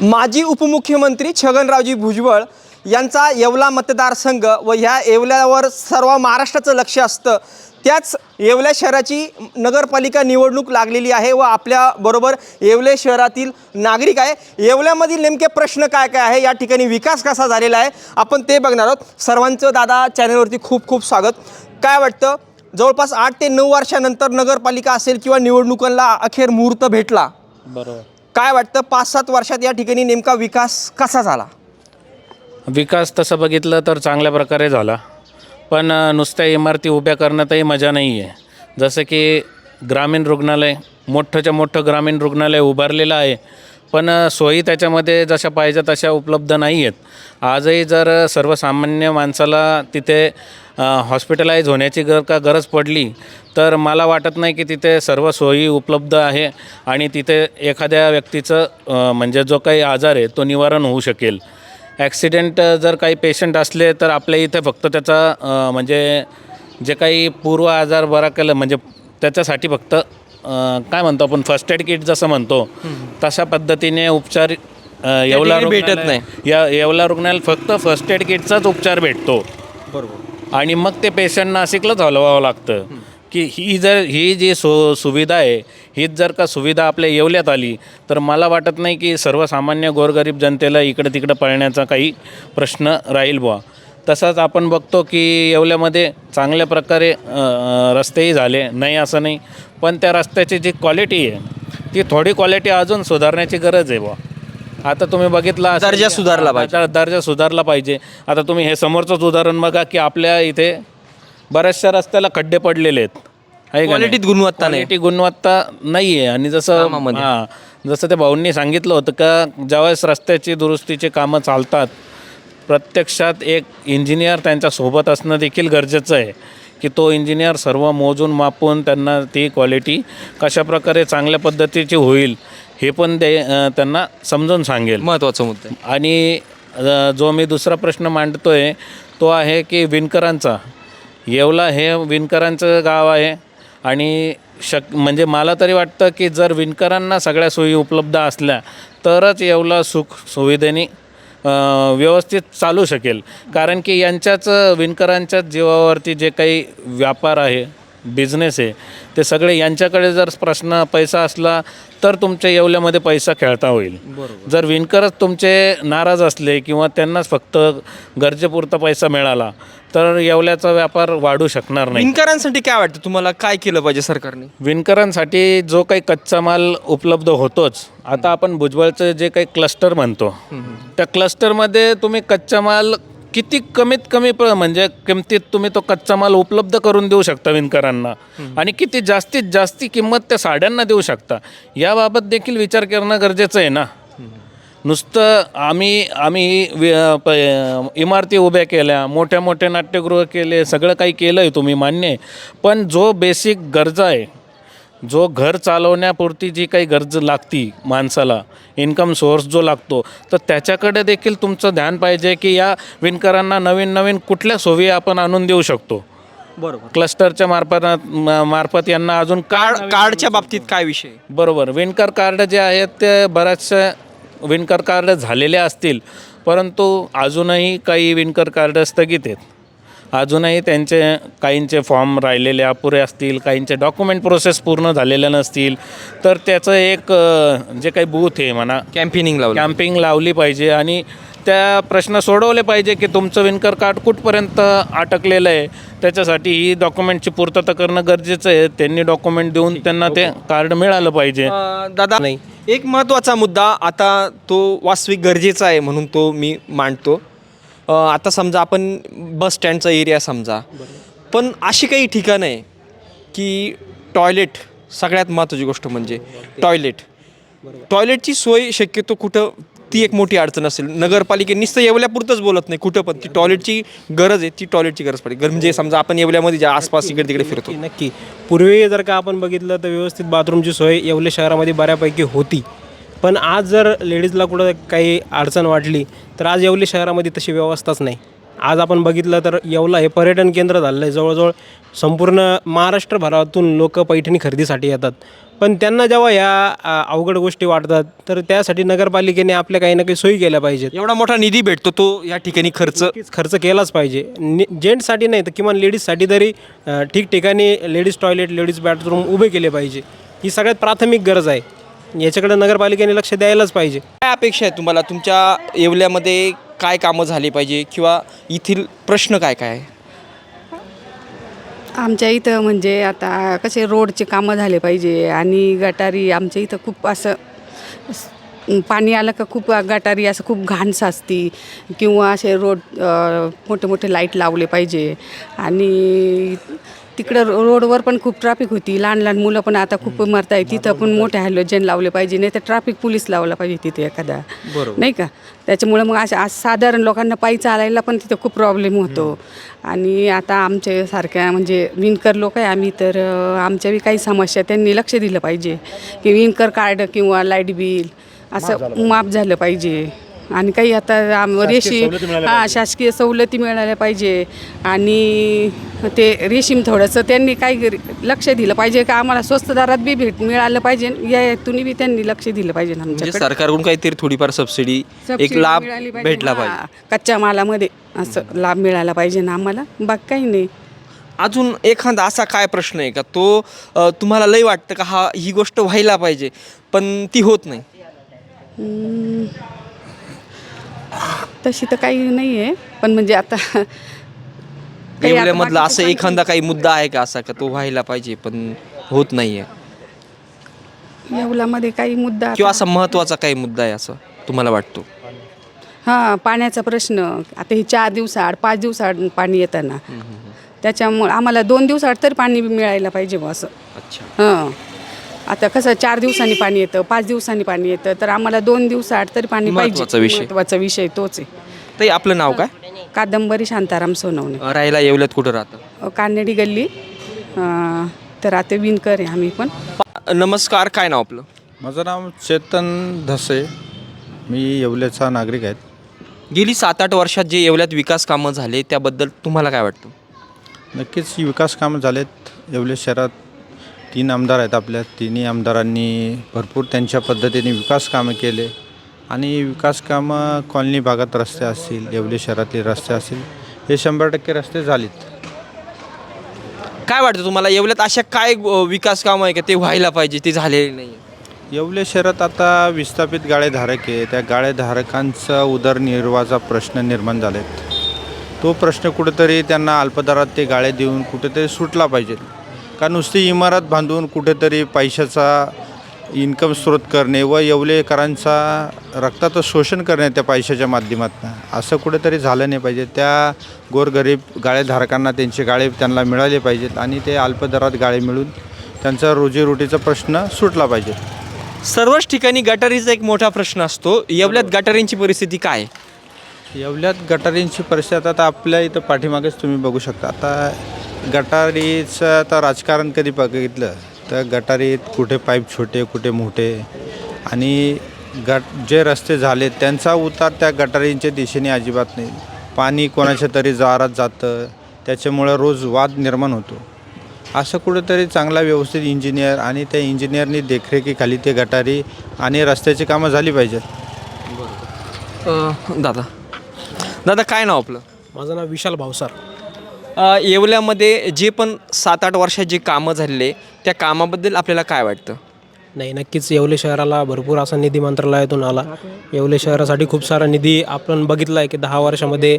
माजी उपमुख्यमंत्री छगनरावजी भुजबळ यांचा येवला मतदारसंघ व ह्या येवल्यावर सर्व महाराष्ट्राचं लक्ष असतं त्याच येवल्या शहराची नगरपालिका निवडणूक लागलेली आहे व आपल्याबरोबर येवले शहरातील नागरिक आहे. येवल्यामधील नेमके प्रश्न काय काय आहे? या ठिकाणी विकास कसा झालेला आहे? आपण ते बघणार आहोत. सर्वांचं दादा चॅनलवरती खूप खूप स्वागत. काय वाटतं? जवळपास आठ ते नऊ वर्षानंतर नगरपालिका असेल किंवा निवडणुकांना अखेर मुहूर्त भेटला? बरोबर. काय वाटतं पाच सात वर्षात या ठिकाणी नेमका विकास कसा झाला? विकास तसं बघितलं तर चांगल्या प्रकारे झाला. पण नुसत्या इमारती उभ्या करण्यातही मजा नाही आहे जसं की ग्रामीण रुग्णालय मोठंच्या मोठं ग्रामीण रुग्णालय उभारलेलं आहे. पण सोयी त्याच्यामध्ये जशा पाहिजे तशा उपलब्ध नाही आहेत आजही जर सर्वसामान्य माणसाला तिथे हॉस्पिटलाइज होण्याची गर का गरज पडली तर मला वाटत नाही की तिथे सर्व सोयी उपलब्ध आहे आणि तिथे एखाद्या व्यक्तीचं म्हणजे जो काही आजार आहे तो निवारण होऊ शकेल. ॲक्सिडेंट जर काही पेशंट असले तर आपल्या इथे फक्त त्याचा म्हणजे जे काही पूर्व आजार बरा केलं म्हणजे त्याच्यासाठी फक्त काय म्हणतो आपण फर्स्ट एड किट जसं म्हणतो तशा पद्धतीने उपचार येवला भेटत रुग्णालय- या येवला रुग्णालयात फक्त फर्स्ट एड किटचाच उपचार भेटतो. बरोबर. आणि मग ते पेशंट नाशिकलाच हलवावं लागतं. की ही जर ही जी सु सुविधा आहे हीच जर का सुविधा आपल्या येवल्यात आली तर मला वाटत नाही की सर्वसामान्य गोरगरीब जनतेला इकडं तिकडं पळण्याचा काही प्रश्न राहील बुवा. तसाच आपण बघतो की येवल्यामध्ये चांगल्या प्रकारे रस्तेही झाले. नाही असं नाही. पण त्या रस्त्याची जी क्वालिटी आहे ती थोडी क्वालिटी अजून सुधारण्याची गरज आहे बुवा. आता तुम्ही बघितला दर्जा सुधारला पाहिजे. दर- दर्जा सुधारला पाहिजे. आता तुम्ही हे समोरचंच उदाहरण बघा की आपल्या इथे बऱ्याचशा रस्त्याला खड्डे पडलेले आहेत? क्वालिटीत गुणवत्ता नाही? गुणवत्ता नाही. आहे आणि जसं. हां जसं त्या भाऊंनी सांगितलं होतं का ज्यावेळेस रस्त्याची दुरुस्तीची कामं चालतात प्रत्यक्षात एक इंजिनियर त्यांच्यासोबत असणं देखील गरजेचं आहे की तो इंजिनियर सर्व मोजून मापून त्यांना ती क्वालिटी कशाप्रकारे चांगल्या पद्धतीची होईल हे पण ते त्यांना समजून सांगेल महत्त्वाचा मुद्दा आहे. आणि अ, जो मी दुसरा प्रश्न मांडतो आहे तो आहे की विणकरांचा येवला हे विणकरांचं गाव आहे आणि शक म्हणजे मला तरी वाटतं की जर विणकरांना सगळ्या सोयी उपलब्ध असल्या तरच येवला सुख सुविधेने व्यवस्थित चालू शकेल. कारण की यांच्याच विणकरांच्याच जीवावरती जे काही व्यापार आहे बिझनेस आहे. ते सगळे यांच्याकडे जर प्रश्न पैसा असला तर तुमच्या येवल्यामध्ये पैसा खेळता होईल. जर विणकरच तुमचे नाराज असले किंवा त्यांनाच फक्त गरजेपुरता पैसा मिळाला तर येवल्याचा व्यापार वाढू शकणार नाही. विणकरांसाठी काय वाटतं तुम्हाला? काय केलं पाहिजे सरकारने? विणकरांसाठी जो काही कच्चा माल उपलब्ध होतोच आता आपण भुजबळचं जे काही क्लस्टर म्हणतो त्या क्लस्टरमध्ये तुम्ही कच्चा माल किती कमीत कमी प म्हणजे किमतीत तुम्ही तो कच्चा माल उपलब्ध करून देऊ शकता विणकरांना. आणि किती जास्तीत जास्ती किंमत त्या साड्यांना देऊ शकता. याबाबत देखील विचार करणं गरजेचं आहे ना. नुसतं आम्ही आम्ही इमारती उभ्या केल्या मोठ्या मोठ्या नाट्यगृह केले सगळं काही केलं आहे तुम्ही मान्य आहे. पण जो बेसिक गरजा आहे जो घर चालवण्यापुरती जी काही गरज लागती माणसाला इन्कम सोर्स जो लागतो तर त्याच्याकडे देखील तुमचं ध्यान पाहिजे की या विणकरांना नवीन नवीन कुठल्या सोयी आपण आणून देऊ शकतो. बरोबर. क्लस्टरच्या मार्फत मार्फत यांना अजून कार्ड कार्डच्या बाबतीत काय विषय? बरोबर. विणकर कार्ड जे आहेत ते बऱ्याचशा विणकर कार्ड झालेले असतील परंतु अजूनही काही विणकर कार्ड स्थगित आहेत. अजूनही त्यांचे काहींचे फॉर्म राहिलेले अपुरे असतील काहींचे डॉक्युमेंट प्रोसेस पूर्ण झालेल्या नसतील तर त्याचं एक जे काही बूथ आहे म्हणा कॅम्पेनिंग लावलं. कॅम्पिंग लावली पाहिजे आणि त्या प्रश्न सोडवले पाहिजे की तुमचं विणकर कार्ड कुठपर्यंत अटकलेलं आहे त्याच्यासाठी ही डॉक्युमेंटची पूर्तता करणं गरजेचं आहे त्यांनी डॉक्युमेंट देऊन त्यांना ते कार्ड मिळालं पाहिजे. दादा नाही. एक महत्त्वाचा मुद्दा आता तो वास्तविक गरजेचा आहे म्हणून तो मी मांडतो. आता समजा आपण बस स्टँडचा एरिया समजा. पण अशी काही ठिकाणं आहे की टॉयलेट सगळ्यात महत्त्वाची गोष्ट म्हणजे टॉयलेट. टॉयलेटची सोय शक्यतो कुठं ती एक मोठी अडचण असेल. नगरपालिके नुसतं येवल्यापुरतंच बोलत नाही कुठं पण. ती टॉयलेटची गरज आहे ती टॉयलेटची गरज पडते. गर- म्हणजे समजा आपण येवल्यामध्ये ज्या आसपास इकडे तिकडे फिरतो. नक्की. नक्की पूर्वी जर का आपण बघितलं तर व्यवस्थित बाथरूमची सोय येवले शहरामध्ये बऱ्यापैकी होती. पण आज जर लेडीजला कुठं काही अडचण वाटली तर आज येवले शहरामध्ये तशी व्यवस्थाच नाही. आज आपण बघितलं तर येवला हे पर्यटन केंद्र झालेलं आहे जवळजवळ संपूर्ण महाराष्ट्रभरातून लोक पैठणी खरेदीसाठी येतात. पण त्यांना जेव्हा ह्या अ, अवघड गोष्टी वाटतात तर त्यासाठी नगरपालिकेने आपल्या काही ना काही सोयी केल्या पाहिजेत. एवढा मोठा निधी भेटतो तो या ठिकाणी खर्च? खर्च केलाच पाहिजे. नि जेंट्ससाठी नाही तर किमान लेडीजसाठी तरी ठिकठिकाणी लेडीज टॉयलेट लेडीज बाथरूम उभे केले पाहिजे. ही सगळ्यात प्राथमिक गरज आहे. याच्याकडे नगरपालिकेने लक्ष द्यायलाच पाहिजे. काय अपेक्षा आहे तुम्हाला? तुमच्या येवल्यामध्ये काय कामं झाली पाहिजे किंवा येथील प्रश्न काय काय आहे? आमच्या इथं म्हणजे आता कसे रोडचे कामं झाले पाहिजे आणि गटारी आमच्या इथं खूप असं स- पाणी आलं का खूप गटारी असं खूप घाण साचती किंवा असे रोड अ, मोठे मोठे लाइट लावले पाहिजे. आणि तिकडं रो- रोडवर पण खूप ट्रॅफिक होती. लहान लहान मुलं पण आता खूप मरत आहे तिथं पण मोठे हॅलोजन लावले पाहिजे. नाही तर ट्रॅफिक पोलीस लावला पाहिजे तिथे एखादा. नाही का? त्याच्यामुळं मग अशा आज साधारण लोकांना पायी चालायला पण तिथं खूप प्रॉब्लेम होतो. आणि आता आमच्या सारख्या म्हणजे विणकर लोक आहे आम्ही तर अ, आमच्या बी काही समस्या त्यांनी लक्ष दिलं पाहिजे की विणकर कार्ड किंवा लाइट बिल असं माफ झालं पाहिजे. आणि काही आता आम- रेशीम हां शासकीय सवलती मिळाल्या पाहिजे. आणि ते रेशीम थोडंसं त्यांनी काही लक्ष दिलं पाहिजे का आम्हाला स्वस्त दरात बी भेट मिळालं पाहिजे. या यातूनही बी त्यांनी लक्ष दिलं पाहिजे म्हणजे आमच्याकडे सरकारकडून काहीतरी थोडीफार सबसिडी एक सबसिडी लाभ मिळाली पाहिजे. भेटला पाहिजे. हां, कच्च्या मालामध्ये असं लाभ मिळाला पाहिजे ना आम्हाला. बाकी काही नाही. अजून एखादा असा काय प्रश्न आहे का? तो अ, तुम्हाला लय वाटतं का हा ही गोष्ट व्हायला पाहिजे पण ती होत नाही? हम्म. तशी तर काही नाही आहे पण म्हणजे आता काही आता येवल्यामधला बाकीचं असं एखादा काही मुद्दा आहे का असा का तो व्हायला पाहिजे पण होत नाहीये? येवलामध्ये काही मुद्दा किंवा असा महत्त्वाचा काही मुद्दा आहे असं तुम्हाला वाटतो? हां पाण्याचा प्रश्न. आता हे चार दिवसाआड पाच दिवसाआड पाणी येतं ना त्याच्यामुळे आम्हाला दोन दिवसाआड तरी पाणी मिळायला पाहिजे बुवा असं. अच्छा. हां. आता कसं चार दिवसांनी पाणी येतं पाच दिवसांनी पाणी येतं तर आम्हाला दोन दिवसाआड तरी पाणी पाहिजे. महत्त्वाचा विषय. महत्त्वाचा विषय तोच आहे. ताई आपलं नाव काय? कादंबरी शांताराम सोनवणे. अ, राहायला येवल्यात कुठं राहतं? अ, कानेडी गल्ली. अ, तर आता विणकर आहे आम्ही पण. नमस्कार काय नाव आपलं? माझं नाव चेतन धसे. मी येवल्याचा नागरिक आहेत गेली सात आठ वर्षात जे येवल्यात विकास कामं झाले त्याबद्दल तुम्हाला काय वाटतं? नक्कीच ही विकास कामं झालेत येवले शहरात. तीन आमदार आहेत आपल्या. तिन्ही आमदारांनी भरपूर त्यांच्या पद्धतीने विकास कामं केले. आणि विकास कामं कॉलनी भागात रस्ते असतील येवले शहरातले रस्ते असतील हे शंभर टक्के रस्ते झालेत. काय वाटतं तुम्हाला? येवल्यात अशा काय विकास कामं आहे का? ते व्हायला पाहिजे ते झालेले नाही. येवले शहरात आता विस्थापित गाळेधारक आहे. त्या गाळेधारकांचा उदरनिर्वाहाचा प्रश्न निर्माण झालेत. तो प्रश्न कुठेतरी त्यांना अल्पदरात ते गाळे देऊन कुठेतरी सुटला पाहिजे. का नुसती इमारत बांधून कुठेतरी पैशाचा इन्कम स्रोत करणे व येवलेकरांचा रक्ताचं शोषण करणे त्या पैशाच्या माध्यमातून असं कुठेतरी झालं नाही पाहिजे. त्या गोरगरीब गाळेधारकांना त्यांचे गाळे त्यांना मिळाले पाहिजेत आणि ते अल्पदरात गाळे मिळून त्यांचा रोजीरोटीचा प्रश्न सुटला पाहिजे. सर्वच ठिकाणी गटारीचा एक मोठा प्रश्न असतो. येवल्यात गटारींची परिस्थिती काय? आहे? येवल्यात गटारींची परिस्थिती आता आपल्या इथं पाठीमागेच तुम्ही बघू शकता. आता गटारीचं आता राजकारण कधी बघितलं तर गटारीत कुठे पाईप छोटे कुठे मोठे आणि गट जे रस्ते झाले त्यांचा उतार त्या गटारींच्या दिशेने अजिबात नाही. पाणी कोणाच्या तरी जारात जातं त्याच्यामुळं रोज वाद निर्माण होतो. असं कुठेतरी चांगला व्यवस्थित इंजिनियर आणि त्या इंजिनियरनी देखरेखीखाली ते गटारी आणि रस्त्याची कामं झाली पाहिजेत. दादा दादा काय नाव आपलं? माझं नाव विशाल भावसार अ, येवल्यामध्ये जे पण सात आठ वर्षात जे कामं झालेले त्या कामाबद्दल आपल्याला काय वाटतं? नाही नक्कीच येवले शहराला भरपूर असा निधी मंत्रालयातून आला. येवले शहरासाठी खूप सारा निधी आपण बघितला आहे की दहा वर्षामध्ये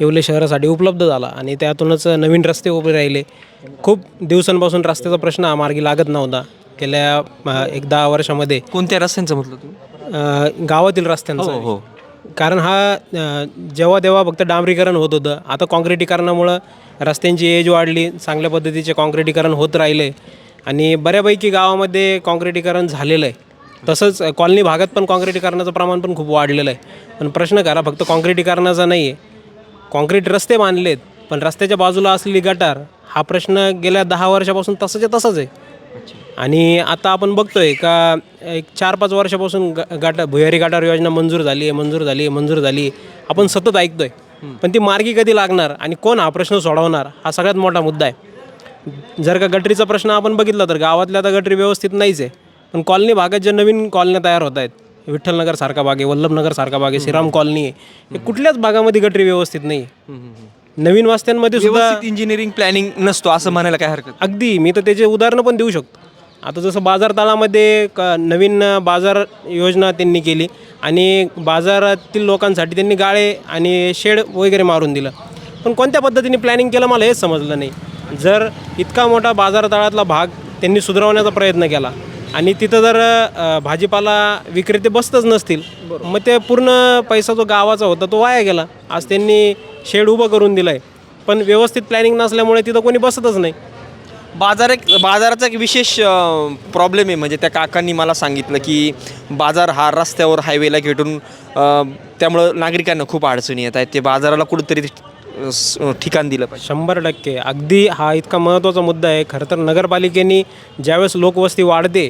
येवले शहरासाठी उपलब्ध झाला आणि त्यातूनच नवीन रस्ते उभे राहिले. खूप दिवसांपासून रस्त्याचा प्रश्न हा मार्गी लागत नव्हता. गेल्या अ, एक दहा वर्षामध्ये कोणत्या रस्त्यांचं म्हटलं तुम्ही? अ, गावातील रस्त्यांचा हो, हो. कारण हा जेव्हा तेव्हा फक्त डांबरीकरण होत होतं. आता काँक्रिटीकरणामुळं रस्त्यांची एज वाढली चांगल्या पद्धतीचे काँक्रिटीकरण होत राहिले आणि बऱ्यापैकी गावामध्ये काँक्रिटीकरण झालेलं आहे. तसंच कॉलनी भागात पण काँक्रिटीकरणाचं प्रमाण पण खूप वाढलेलं आहे. पण प्रश्न करा फक्त काँक्रिटीकरणाचा नाही आहे. काँक्रीट रस्ते बांधलेत पण रस्त्याच्या बाजूला असलेली गटार हा प्रश्न गेल्या दहा वर्षापासून तसंच तसंच आहे. आणि आता आपण बघतोय का एक चार पाच वर्षापासून ग गाटा भुयारी गाटार योजना मंजूर झाली आहे मंजूर झाली आहे मंजूर झाली आहे. आपण सतत ऐकतोय. पण ती मार्गी कधी लागणार आणि कोण हा प्रश्न सोडवणार हा सगळ्यात मोठा मुद्दा आहे. जर का गटरीचा प्रश्न आपण बघितला तर गावातल्या आता गटरी व्यवस्थित नाहीच आहे. पण कॉलनी भागात ज्या नवीन कॉलन्या तयार होत आहेत विठ्ठलनगर सारखा भाग आहे वल्लभनगर सारखा भाग आहे श्रीराम कॉलनी आहे हे कुठल्याच भागामध्ये गटरी व्यवस्थित नाही नवीन वस्त्यांमध्ये सुद्धा व्यवस्थित इंजिनिअरिंग प्लॅनिंग नसतो असं म्हणायला काय हरकत अगदी मी तर त्याचे उदाहरणं पण देऊ शकतो. आता जसं बाजार तळामध्ये क नवीन बाजार योजना त्यांनी केली आणि बाजारातील लोकांसाठी त्यांनी गाळे आणि शेड वगैरे मारून दिलं. पण कोणत्या पद्धतीने प्लॅनिंग केलं मला हेच समजलं नाही. जर इतका मोठा बाजार तळातला भाग त्यांनी सुधारवण्याचा प्रयत्न केला आणि तिथं जर अ, भाजीपाला विक्रेते बसतच नसतील मग ते पूर्ण पैसा जो गावाचा होता तो वाया गेला. आज त्यांनी शेड उभं करून दिलं आहे पण व्यवस्थित प्लॅनिंग नसल्यामुळे तिथं कोणी बसतच नाही. बाजार एक बाजाराचा एक विशेष प्रॉब्लेम आहे. म्हणजे त्या काकांनी मला सांगितलं की बाजार हा रस्त्यावर हायवेला घेटून अ, त्यामुळं नागरिकांना खूप अडचणी येत आहेत. ते बाजाराला कुठंतरी ठिकाण दिलं पाहिजे. शंभर टक्के. अगदी हा इतका महत्त्वाचा मुद्दा आहे. खरं तर नगरपालिकेने ज्यावेळेस लोकवस्ती वाढते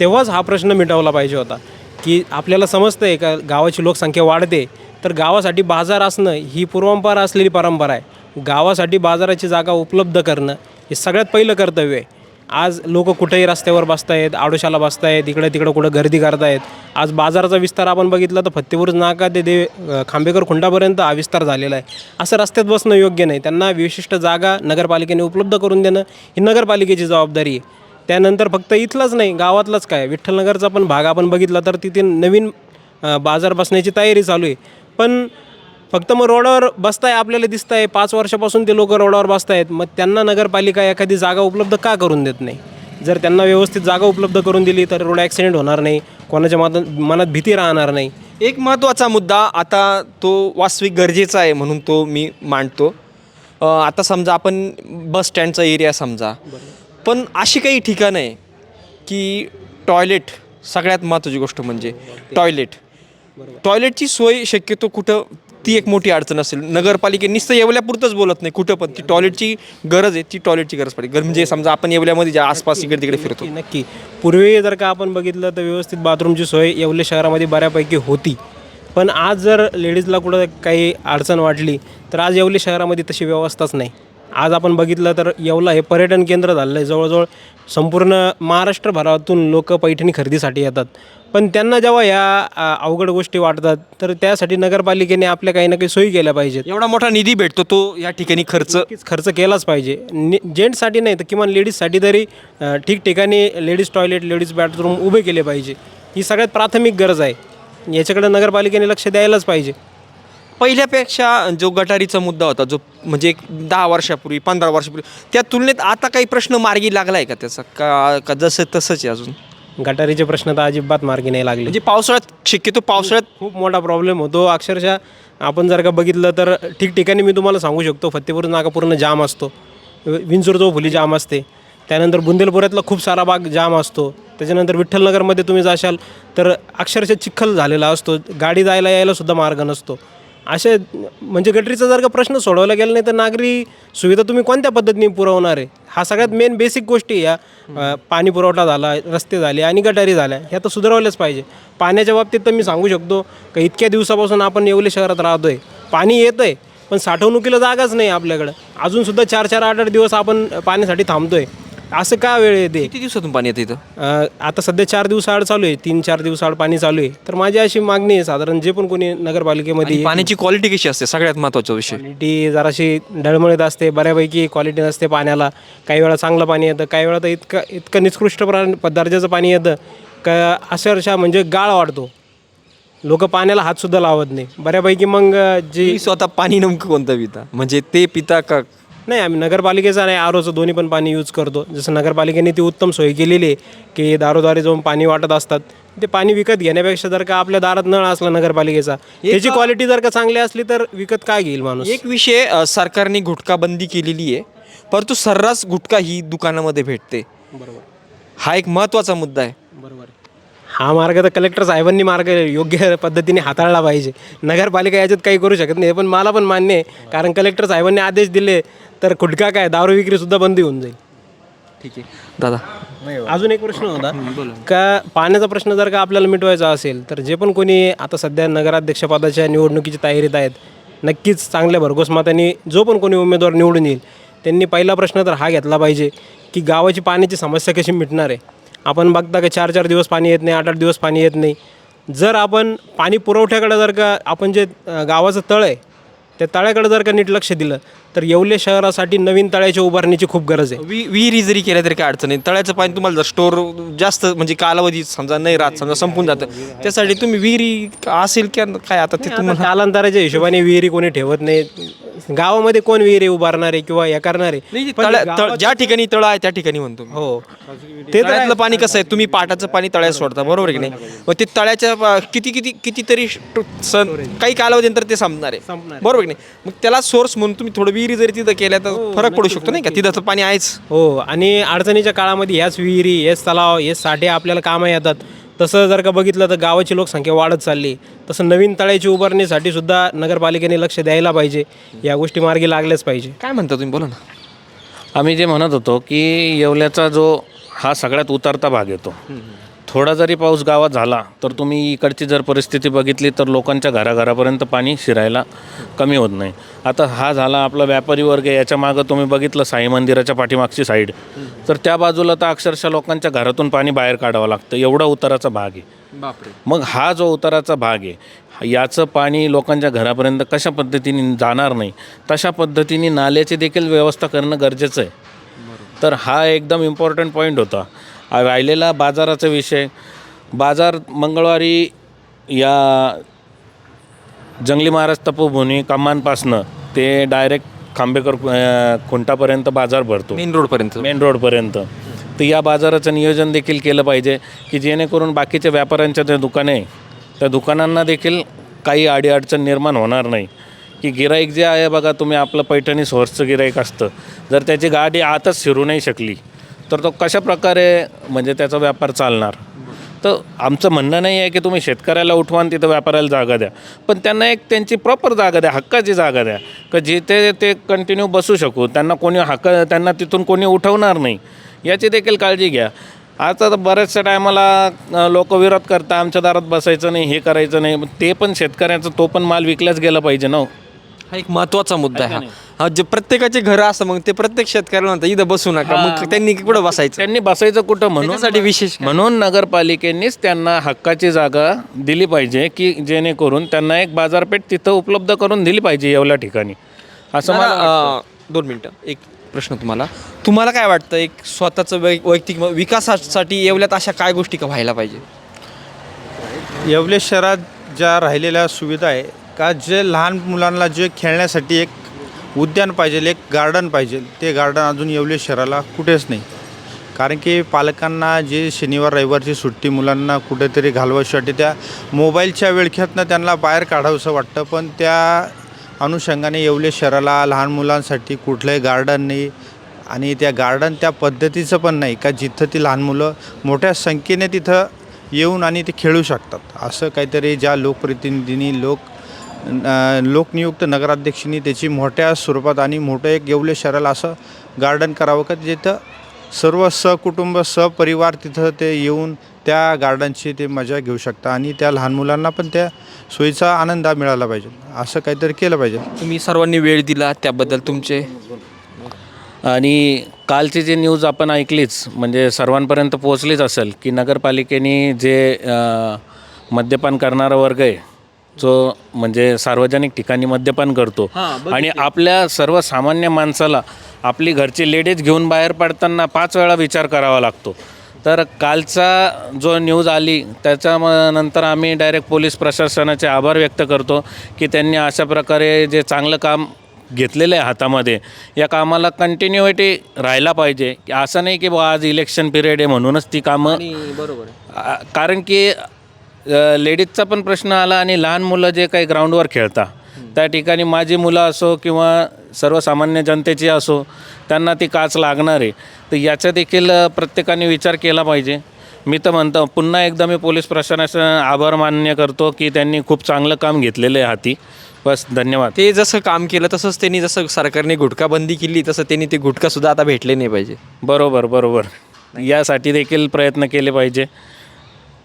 तेव्हाच हा प्रश्न मिटवला पाहिजे होता. की आपल्याला समजतं आहे का गावाची लोकसंख्या वाढते तर गावासाठी बाजार असणं ही पूर्वंपार असलेली परंपरा आहे. गावासाठी बाजाराची जागा उपलब्ध करणं हे सगळ्यात पहिलं कर्तव्य आहे. आज लोक कुठेही रस्त्यावर बसतायत आडोशाला बसतायत इकडे तिकडं कुठं गर्दी करतायत. आज बाजाराचा विस्तार आपण बघितला तर फत्तेपूर नाका ते दे खांबेकर खुंडापर्यंत हा विस्तार झालेला आहे. असं रस्त्यात बसणं योग्य नाही. त्यांना विशिष्ट जागा नगरपालिकेने उपलब्ध करून देणं ही नगरपालिकेची जबाबदारी आहे. त्यानंतर फक्त इथलंच नाही गावातलंच काय? विठ्ठलनगरचा पण भाग आपण बघितला तर तिथे नवीन बाजार बसण्याची तयारी चालू आहे. पण फक्त मग रोडावर बसताय आपल्याला दिसत आहे पाच वर्षापासून ते लोक रोडावर बसतायत. मग त्यांना नगरपालिका एखादी जागा उपलब्ध का करून देत नाही? जर त्यांना व्यवस्थित जागा उपलब्ध करून दिली तर रोड ॲक्सिडेंट होणार नाही कोणाच्या मनात मनात भीती राहणार नाही. एक महत्त्वाचा मुद्दा आता तो वास्तविक गरजेचा आहे म्हणून तो मी मांडतो. आता समजा आपण बस स्टँडचा एरिया समजा. पण अशी काही ठिकाणं आहे की टॉयलेट सगळ्यात महत्त्वाची गोष्ट म्हणजे टॉयलेट. टॉयलेटची सोय शक्यतो कुठं ती एक मोठी अडचण असेल. नगरपालिके नुसतं येवल्यापुरतंच बोलत नाही कुठं पण. ती टॉयलेटची गरज आहे ती टॉयलेटची गरज पडते. गर- म्हणजे समजा आपण येवल्यामध्ये ज्या आसपास इकडे तिकडे फिरतो. नक्की. नक्की पूर्वी जर का आपण बघितलं तर व्यवस्थित बाथरूमची सोय येवले शहरामध्ये बऱ्यापैकी होती. पण आज जर लेडीजला कुठं काही अडचण वाटली तर आज येवले शहरामध्ये तशी व्यवस्थाच नाही. आज आपण बघितलं तर येवला हे पर्यटन केंद्र झालं आहे. जवळजवळ संपूर्ण महाराष्ट्रभरातून लोक पैठणी खरेदीसाठी येतात. पण त्यांना जेव्हा या अवघड गोष्टी वाटतात तर त्यासाठी नगरपालिकेने आपल्या काही ना काही सोयी केल्या पाहिजेत. एवढा मोठा निधी भेटतो तो या ठिकाणी खर्च. खर्च केलाच पाहिजे. नि जेंट्ससाठी नाही तर किमान लेडीजसाठी तरी ठिकठिकाणी लेडीज टॉयलेट लेडीज बाथरूम उभे केले पाहिजे. ही सगळ्यात प्राथमिक गरज आहे. याच्याकडे नगरपालिकेने लक्ष द्यायलाच पाहिजे. पहिल्यापेक्षा जो गटारीचा मुद्दा होता जो म्हणजे एक दहा वर्षापूर्वी पंधरा वर्षापूर्वी त्या तुलनेत आता काही प्रश्न मार्गी लागला आहे का त्याचा? का का जसं तसंच आहे अजून? गटारीचे प्रश्न तर अजिबात मार्गी नाही लागले. म्हणजे पावसाळ्यात शक्यतो पावसाळ्यात खूप मोठा प्रॉब्लेम होतो. अक्षरशः आपण जर का बघितलं तर ठिकठिकाणी मी तुम्हाला सांगू शकतो फत्तेपूर नाका पूर्ण जाम असतो. विंचूर चौफुली जाम असते. त्यानंतर बुंदेलपुरातला खूप सारा भाग जाम असतो. त्याच्यानंतर विठ्ठलनगरमध्ये तुम्ही जाशाल तर अक्षरशः चिखल झालेला असतो. गाडी जायला यायला सुद्धा मार्ग नसतो. असे म्हणजे गटरीचा जर का प्रश्न सोडवला गेला नाही तर नागरी सुविधा तुम्ही कोणत्या पद्धतीने पुरवणार आहे? हा सगळ्यात मेन बेसिक गोष्टी या. पाणी पुरवठा झाला रस्ते झाले आणि गटारी झाल्या ह्या तर सुधारवल्याच पाहिजे. पाण्याच्या बाबतीत तर मी सांगू शकतो का इतक्या दिवसापासून आपण येवले शहरात राहतो आहे पाणी येतं आहे पण साठवणुकीला जागाच नाही आपल्याकडं. अजूनसुद्धा चार चार आठ आठ दिवस आपण पाण्यासाठी थांबतो आहे असं का वेळ येते? किती दिवसातून पाणी येतं इथं? अ, आता सध्या चार दिवसाआड चालू आहे. तीन चार दिवसाआड पाणी चालू आहे. तर माझी अशी मागणी आहे साधारण जे पण कोणी नगरपालिकेमध्ये आणि पाण्याची क्वालिटी कशी असते? सगळ्यात महत्त्वाचा विषय. क्वालिटी जराशी डळमळीत असते बऱ्यापैकी क्वालिटी नसते पाण्याला. काही वेळा चांगलं पाणी येतं काही वेळा तर इतकं इतकं निकृष्ट प्रा- दर्जाचं पाणी येतं. का अक्षरशः म्हणजे गाळ वाढतो. लोक पाण्याला हातसुद्धा लावत नाही. बऱ्यापैकी मग जी तुम्ही स्वतः पाणी नेमकं कोणतं पिता? म्हणजे ते पिता का नाही आम्ही नगरपालिकेचं आणि आरोचं दोन्ही पण पाणी यूज करतो. जसं नगरपालिकेने ती उत्तम सोय केलेली आहे की दारोदारी जाऊन पाणी वाटत असतात ते पाणी विकत घेण्यापेक्षा जर का आपल्या दारात नळ असला नगरपालिकेचा त्याची क्वालिटी जर का चांगली असली तर विकत काय घेईल माणूस? एक विषय अ, सरकारने गुटखा बंदी केलेली आहे परंतु सर्रास गुटखा ही दुकानामध्ये भेटते. बरोबर. हा एक महत्त्वाचा मुद्दा आहे. बरोबर. हा मार्ग तर कलेक्टर साहेबांनी मार्ग योग्य पद्धतीने हाताळला पाहिजे. नगरपालिका याच्यात काही करू शकत नाही हे पण मला पण मान्य आहे. कारण कलेक्टर साहेबांनी आदेश दिले तर खुटका काय? दारू विक्री सुद्धा बंदी होऊन जाईल. ठीक आहे. दादा. अजून एक प्रश्न होता. का पाण्याचा प्रश्न जर का आपल्याला मिटवायचा असेल तर जे पण कोणी आता सध्या नगराध्यक्षपदाच्या निवडणुकीची तयारीत आहेत नक्कीच चांगल्या भरघोस मतांनी जो पण कोणी उमेदवार निवडून येईल त्यांनी पहिला प्रश्न तर हा घेतला पाहिजे की गावाची पाण्याची समस्या कशी मिटणार आहे? आपण बघता का चार चार दिवस पाणी येत नाही आठ आठ दिवस पाणी येत नाही? जर आपण पाणी पुरवठ्याकडे जर का आपण जे गावाचं तळ आहे त्या तळ्याकडे जर का नीट लक्ष दिलं तर येवले शहरासाठी नवीन तळ्याच्या उभारणीची खूप गरज आहे. वि विहिरी जरी केल्या तरी काय अडचण नाही. तळ्याचं पाणी तुम्हाला जर स्टोर जास्त म्हणजे कालावधी समजा नाही राहत समजा संपून जातं त्यासाठी तुम्ही विहिरी असेल की काय आता ते तुम्हाला? कालांतराच्या हिशोबाने विहिरी कोणी ठेवत नाही. गावामध्ये कोण विहिरी उभारणार आहे किंवा हे करणार? आहे तळ्या- तळ- ज्या ठिकाणी तळ आहे त्या ठिकाणी म्हणतो मी. हो. ते तळ्यातलं पाणी कसं आहे? तुम्ही पाटाचं पाणी तळ्यात सोडता बरोबर आहे की नाही? मग ते तळ्याच्या पा- किती किती कितीतरी स्ट- सण काही कालावधीनंतर ते संपणार आहे. संपणार बरोबर की नाही? मग त्याला सोर्स म्हणून तुम्ही थोडं विहिरी जरी तिथं केल्या तर फरक पडू शकतो नाही का? तिथं तर पाणी आहेच. हो आणि अडचणीच्या काळामध्ये ह्याच विहिरी हेच तलाव हेच साठे आपल्याला कामं येतात. तसं जर का बघितलं तर गावाची लोकसंख्या वाढत चालली. तसं नवीन तळ्याची उभारणीसाठी सुद्धा नगरपालिकेने लक्ष द्यायला पाहिजे. या गोष्टी मार्गी लागल्याच पाहिजे. काय म्हणता तुम्ही? बोला ना. आम्ही जे म्हणत होतो की येवल्याचा जो हा सगळ्यात उतरता भाग येतो. थोडा जरी पाऊस गावात झाला तर तुम्ही इकडची जर परिस्थिती बघितली तर लोकांच्या घराघरापर्यंत पाणी शिरायला कमी होत नाही. आता हा झाला आपला व्यापारी वर्ग याच्या मागं तुम्ही बघितलं साई मंदिराच्या पाठीमागची साईड तर त्या बाजूला तर अक्षरशः लोकांच्या घरातून पाणी बाहेर काढावं लागतं एवढा उताराचा भाग आहे. मग हा जो उताराचा भाग आहे याचं पाणी लोकांच्या घरापर्यंत कशा पद्धतीने जाणार नाही तशा पद्धतीने नाल्याची देखील व्यवस्था करणं गरजेचं आहे. तर हा एकदम इम्पॉर्टंट पॉईंट होता. राहिलेला बाजाराचा विषय. बाजार मंगळवारी या जंगली महाराज तपोभूमी कमानपासनं ते डायरेक्ट खांबेकर खुंटापर्यंत बाजार भरतो. मेन रोड पर्यंत मेन रोडपर्यंत. तर या बाजाराचं नियोजन देखील केलं पाहिजे की जेणेकरून बाकीच्या व्यापाऱ्यांच्या ज्या दुकाने आहे, त्या दुकानांना देखील काही अडीअडचण निर्माण होणार नाही. की गिराईक जे आहे बघा तुम्ही आपलं पैठणी सोर्सचं गिराईक असतं. जर त्याची गाडी आतच शिरू नाही शकली तर तो कशा प्रकारे म्हणजे त्याचा व्यापार चालणार? तर आमचं म्हणणं नाही आहे की तुम्ही शेतकऱ्याला उठवा आणि तिथं व्यापाऱ्याला जागा द्या. पण त्यांना एक त्यांची प्रॉपर जागा द्या हक्काची जागा द्या. का जिथे ते कंटिन्यू बसू शकू. त्यांना कोणी हक्क त्यांना तिथून कोणी उठवणार नाही. याची देखील काळजी घ्या. आता तर बऱ्याचशा टायमाला लोक विरोध करतात आमच्या दारात बसायचं नाही हे करायचं नाही. ते पण शेतकऱ्याचं तो पण माल विकलाच गेला पाहिजे ना हो. हा एक महत्त्वाचा मुद्दा आहे. हा. हा जे प्रत्येकाचे घर असं मग ते प्रत्येक शेतकऱ्याला म्हणतात इथं बसू नका. मग त्यांनी कुठं बसायचं? त्यांनी बसायचं कुठं म्हणून? विशेष? म्हणून नगरपालिकेनेच त्यांना हक्काची जागा दिली पाहिजे की जेणेकरून त्यांना एक बाजारपेठ तिथं उपलब्ध करून दिली पाहिजे एवढ्या ठिकाणी. असं मला दोन मिनटं. एक प्रश्न तुम्हाला. तुम्हाला काय वाटतं एक स्वतःचं वै वैयक्तिक विकासासाठी येवल्यात अशा काय गोष्टी का व्हायला पाहिजे? येवले शहरात ज्या राहिलेल्या सुविधा आहे का जे लहान मुलांना जे खेळण्यासाठी एक उद्यान पाहिजे एक गार्डन पाहिजे. ते गार्डन अजून येवले शहराला कुठेच नाही. कारण की पालकांना जे शनिवार रविवारची सुट्टी मुलांना कुठेतरी घालवायसाठी त्या मोबाईलच्या वेळख्यातनं त्यांना बाहेर काढावंसं वाटतं. पण त्या अनुषंगाने येवले शहराला लहान मुलांसाठी कुठलंही गार्डन नाही. आणि त्या गार्डन त्या पद्धतीचं पण नाही का जिथं ती लहान मुलं मोठ्या संख्येने तिथं येऊन आणि ते खेळू शकतात. असं काहीतरी ज्या लोकप्रतिनिधींनी लोक लोकनियुक्त नगराध्यक्षांनी त्याची मोठ्या स्वरूपात आणि मोठं एक येवले शहराला असं गार्डन करावं का? जिथं सर्व सहकुटुंब सहपरिवार तिथं ते येऊन त्या गार्डनची ते मजा घेऊ शकता आणि त्या लहान मुलांना पण त्या सोयीचा आनंद मिळाला पाहिजे. असं काहीतरी केलं पाहिजे. तुम्ही सर्वांनी वेळ दिला त्याबद्दल तुमचे. आणि कालची जी न्यूज आपण ऐकलीच म्हणजे सर्वांपर्यंत पोहोचलीच असेल की नगरपालिकेने जे मद्यपान करणारा वर्ग आहे जो म्हणजे सार्वजनिक ठिकाणी मद्यपान करतो. आणि आपल्या सर्वसामान्य माणसाला आपली घरची लेडीज घेऊन बाहेर पडताना पाच वेळा विचार करावा लागतो. तर कालचा जो न्यूज आली त्याच्या नंतर आम्ही डायरेक्ट पोलीस प्रशासनाचे आभार व्यक्त करतो की त्यांनी अशा प्रकारे जे चांगलं काम घेतलेलं आहे हातामध्ये या कामाला कंटिन्युटी राहायला पाहिजे. की असं नाही की बुवा आज इलेक्शन पिरियड आहे म्हणूनच ती कामं बरोबर कारण की लेडीजचा पण प्रश्न आला आणि लहान मुलं जे काही ग्राउंडवर खेळता त्या ठिकाणी माझी मुलं असो किंवा सर्वसामान्य जनतेची असो त्यांना ती काच लागणार आहे. तर याचा देखील प्रत्येकाने विचार केला पाहिजे. मी तर म्हणतो पुन्हा एकदा मी पोलीस प्रशासनाचा आभार मान्य करतो की त्यांनी खूप चांगलं काम घेतलेलं आहे हाती. बस धन्यवाद. ते जसं काम केलं तसंच त्यांनी जसं सरकारने गुटखा बंदी केली तसं त्यांनी ते गुटखा सुद्धा आता भेटले नाही पाहिजे. बरोबर बरोबर. यासाठी देखील प्रयत्न केले पाहिजे.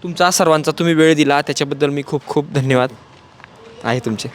तुमचा सर्वांचा तुम्ही वेळ दिला त्याच्याबद्दल मी खूप खूप धन्यवाद. आहे तुमचे.